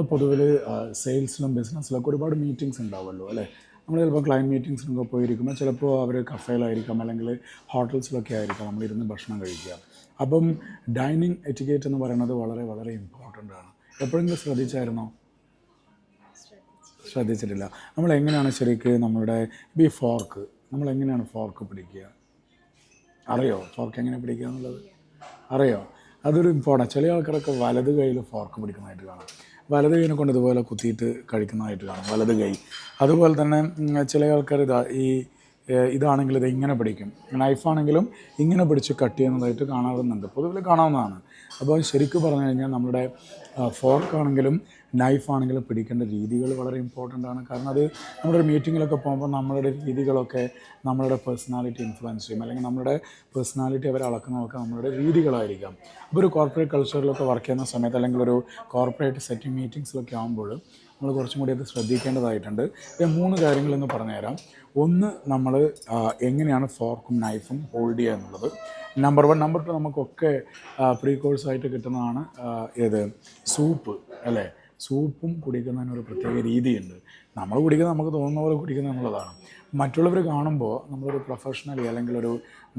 നമ്മൾ പൊതുവിൽ സെയിൽസിലും ബിസിനസ്സിലൊക്കെ ഒരുപാട് മീറ്റിങ്സ് ഉണ്ടാവുമല്ലോ അല്ലേ? നമ്മൾ ചിലപ്പോൾ ക്ലയന്റ് മീറ്റിങ്സിനൊക്കെ പോയിരിക്കുമ്പോൾ ചിലപ്പോൾ അവർ കഫേയിലായിരിക്കാം അല്ലെങ്കിൽ ഹോട്ടൽസിലൊക്കെ ആയിരിക്കാം നമ്മളിരുന്ന് ഭക്ഷണം കഴിക്കുക. അപ്പം ഡൈനിങ് എറ്റിക്കേറ്റ് എന്ന് പറയുന്നത് വളരെ വളരെ ഇമ്പോർട്ടന്റ് ആണ്. എപ്പോഴെങ്കിലും ശ്രദ്ധിച്ചായിരുന്നോ? ശ്രദ്ധിച്ചിട്ടില്ല. നമ്മൾ എങ്ങനെയാണ് ശരിക്ക് നമ്മുടെ ബി ഫോർക്ക് നമ്മൾ എങ്ങനെയാണ് ഫോർക്ക് പിടിക്കുക? അറിയോ? ഫോർക്ക് എങ്ങനെ പിടിക്കുക എന്നുള്ളത്? അറിയോ? അതൊരു ഇമ്പോർട്ടന്റ് ചില ആൾക്കാരൊക്കെ വലത് കയ്യിൽ ഫോർക്ക് പിടിക്കുന്നതായിട്ട് കാണാം. വലത് കൈനെ കൊണ്ട് ഇതുപോലെ കുത്തിയിട്ട് കഴിക്കുന്നതായിട്ട് കാണാം. വലത് കൈ. അതുപോലെ തന്നെ ചില ആൾക്കാർ ഇതാ ഈ ഇതാണെങ്കിൽ ഇത് ഇങ്ങനെ പിടിക്കും. നൈഫ് ആണെങ്കിലും ഇങ്ങനെ പിടിച്ച് കട്ട് ചെയ്യുന്നതായിട്ട് കാണാറുന്നുണ്ട്. പൊതുവിൽ കാണാവുന്നതാണ്. അപ്പോൾ ശരിക്കും പറഞ്ഞു കഴിഞ്ഞാൽ നമ്മുടെ ഫോർക്കാണെങ്കിലും നൈഫാണെങ്കിലും പിടിക്കേണ്ട രീതികൾ വളരെ ഇമ്പോർട്ടന്റ് ആണ്. കാരണം അത് നമ്മുടെ ഒരു മീറ്റിങ്ങിലൊക്കെ പോകുമ്പോൾ നമ്മളുടെ രീതികളൊക്കെ നമ്മളുടെ പേഴ്സണാലിറ്റി ഇൻഫ്ലുവൻസ് ചെയ്യും. അല്ലെങ്കിൽ നമ്മുടെ പേഴ്സണാലിറ്റി അവരെ അളക്കുന്നതൊക്കെ നമ്മളുടെ രീതികളായിരിക്കാം. അപ്പോൾ ഒരു കോർപ്പറേറ്റ് കൾച്ചറിലൊക്കെ വർക്ക് ചെയ്യുന്ന സമയത്ത് അല്ലെങ്കിൽ ഒരു കോർപ്പറേറ്റ് സെറ്റിംഗ് മീറ്റിങ്സിലൊക്കെ ആകുമ്പോൾ നമ്മൾ കുറച്ചും കൂടി അത് ശ്രദ്ധിക്കേണ്ടതായിട്ടുണ്ട്. മൂന്ന് കാര്യങ്ങളെന്ന് പറഞ്ഞുതരാം. ഒന്ന് നമ്മൾ എങ്ങനെയാണ് ഫോർക്കും നൈഫും ഹോൾഡ് ചെയ്യുക എന്നുള്ളത്. നമ്പർ വൺ നമ്പർ ടു നമുക്കൊക്കെ പ്രീ കോഴ്സായിട്ട് കിട്ടുന്നതാണ് ഏത്? സൂപ്പ് അല്ലേ? സൂപ്പും കുടിക്കുന്നതിന് ഒരു പ്രത്യേക രീതിയുണ്ട്. നമ്മൾ കുടിക്കുന്നത് നമുക്ക് തോന്നുന്ന പോലെ കുടിക്കുന്നത് എന്നുള്ളതാണ്. മറ്റുള്ളവർ കാണുമ്പോൾ നമ്മളൊരു പ്രൊഫഷണലി അല്ലെങ്കിൽ ഒരു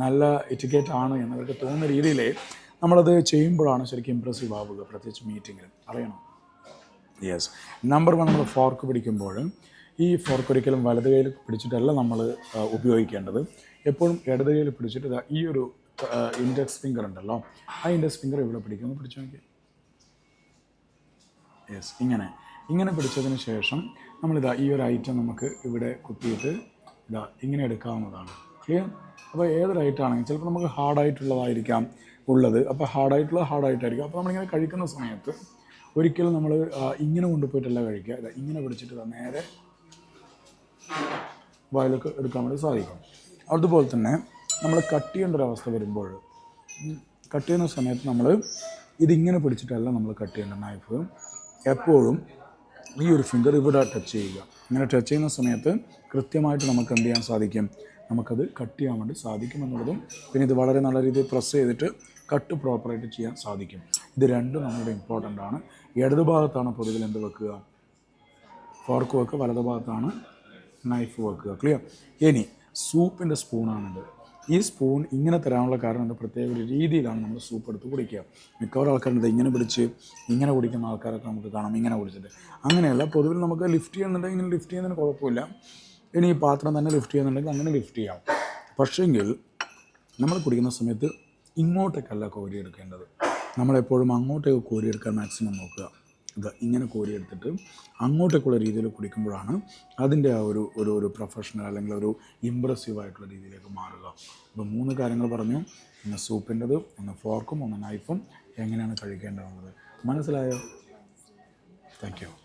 നല്ല എറ്റിക്കേറ്റ് ആണ് എന്നവർക്ക് തോന്നുന്ന രീതിയിൽ നമ്മളത് ചെയ്യുമ്പോഴാണ് ശരിക്കും ഇമ്പ്രസീവ് ആവുക പ്രത്യേകിച്ച് മീറ്റിങ്ങിൽ അറിയണം? യെസ് നമ്പർ വൺ നമ്മൾ ഫോർക്ക് പിടിക്കുമ്പോൾ ഈ ഫോർക്ക് ഒരിക്കലും വലത് കയ്യിൽ പിടിച്ചിട്ടല്ല നമ്മൾ ഉപയോഗിക്കേണ്ടത്. എപ്പോഴും ഇടത് കയ്യിൽ പിടിച്ചിട്ട് ഈ ഒരു ഇൻഡെക്സ് ഫിംഗർ ഉണ്ടല്ലോ ആ ഇൻഡെക്സ് ഫിംഗർ ഇവിടെ പിടിക്കുന്നു പിടിച്ചു നോക്കിയാൽ യെസ് ഇങ്ങനെ. ഇങ്ങനെ പിടിച്ചതിന് ശേഷം നമ്മളിതാ ഈ ഒരു ഐറ്റം നമുക്ക് ഇവിടെ കുത്തിയിട്ട് ഇതാ ഇങ്ങനെ എടുക്കാവുന്നതാണ്. ക്ലിയർ അപ്പോൾ ഏതൊരു ഐറ്റം ആണെങ്കിൽ ചിലപ്പോൾ നമുക്ക് ഹാർഡായിട്ടുള്ളതായിരിക്കാം ഉള്ളത്. അപ്പോൾ ഹാർഡായിട്ടുള്ളത് ഹാർഡായിട്ടായിരിക്കും അപ്പോൾ നമ്മളിങ്ങനെ കഴിക്കുന്ന സമയത്ത് ഒരിക്കലും നമ്മൾ ഇങ്ങനെ കൊണ്ടുപോയിട്ടല്ല കഴിക്കുക. ഇങ്ങനെ പിടിച്ചിട്ട് നേരെ വായിലൊക്കെ എടുക്കാൻ വേണ്ടി സാധിക്കും അതുപോലെ തന്നെ നമ്മൾ കട്ട് ചെയ്യേണ്ട ഒരു അവസ്ഥ വരുമ്പോൾ കട്ട് ചെയ്യുന്ന സമയത്ത് നമ്മൾ ഇതിങ്ങനെ പിടിച്ചിട്ടല്ല നമ്മൾ കട്ട് ചെയ്യേണ്ട നൈഫ് എപ്പോഴും ഈ ഒരു ഫിംഗർ ഇവിടെ ടച്ച് ചെയ്യുക. ഇങ്ങനെ ടച്ച് ചെയ്യുന്ന സമയത്ത് കൃത്യമായിട്ട് നമുക്ക് എന്ത് ചെയ്യാൻ സാധിക്കും? നമുക്കത് കട്ട് ചെയ്യാൻ വേണ്ടി സാധിക്കും എന്നുള്ളതും പിന്നെ ഇത് വളരെ നല്ല രീതിയിൽ പ്രസ് ചെയ്തിട്ട് കട്ട് പ്രോപ്പറായിട്ട് ചെയ്യാൻ സാധിക്കും. ഇത് രണ്ടും നമ്മുടെ ഇമ്പോർട്ടന്റ് ആണ്. ഇടത് ഭാഗത്താണ് പൊതുവിൽ എന്ത് വെക്കുക? ഫോർക്ക് വെക്കുക. വലത് ഭാഗത്താണ് നൈഫ് വെക്കുക. ക്ലിയർ ഇനി സൂപ്പിന്റെ സ്പൂണാണിത്. ഈ സ്പൂൺ ഇങ്ങനെ തരാനുള്ള കാരണം എന്താ? പ്രത്യേക ഒരു രീതിയിലാണ് നമ്മൾ സൂപ്പ് എടുത്ത് കുടിക്കുക. മിക്കവാറും ആൾക്കാരുണ്ട് ഇങ്ങനെ പിടിച്ച് ഇങ്ങനെ കുടിക്കുന്ന ആൾക്കാരൊക്കെ നമുക്ക് കാണാം ഇങ്ങനെ കുടിച്ചിട്ട്. അങ്ങനെയല്ല പൊതുവിൽ നമുക്ക് ലിഫ്റ്റ് ചെയ്യുന്നുണ്ടെങ്കിൽ ഇങ്ങനെ ലിഫ്റ്റ് ചെയ്യുന്നതിന് കുഴപ്പമില്ല. ഇനി ഈ പാത്രം തന്നെ ലിഫ്റ്റ് ചെയ്യുന്നുണ്ടെങ്കിൽ അങ്ങനെ ലിഫ്റ്റ് ചെയ്യാം. പക്ഷേങ്കിൽ നമ്മൾ കുടിക്കുന്ന സമയത്ത് ഇങ്ങോട്ടേക്കല്ല കോരിയെടുക്കേണ്ടത്. നമ്മളെപ്പോഴും അങ്ങോട്ടേക്ക് കോരിയെടുക്കാൻ മാക്സിമം നോക്കുക. ഇത് ഇങ്ങനെ കോരിയെടുത്തിട്ട് അങ്ങോട്ടേക്കുള്ള രീതിയിൽ കുടിക്കുമ്പോഴാണ് അതിന്റെ ആ ഒരു ഒരു ഒരു പ്രൊഫഷണൽ അല്ലെങ്കിൽ ഒരു ഇമ്പ്രസീവ് ആയിട്ടുള്ള രീതിയിലേക്ക് മാറുക. അപ്പോൾ മൂന്ന് കാര്യങ്ങൾ പറഞ്ഞു. ഒന്ന് സൂപ്പിന്റെത് ഒന്ന് ഫോർക്കും ഒന്ന് നൈഫും എങ്ങനെയാണ് കഴിക്കേണ്ടതെന്നുള്ളത് മനസ്സിലായോ? Thank you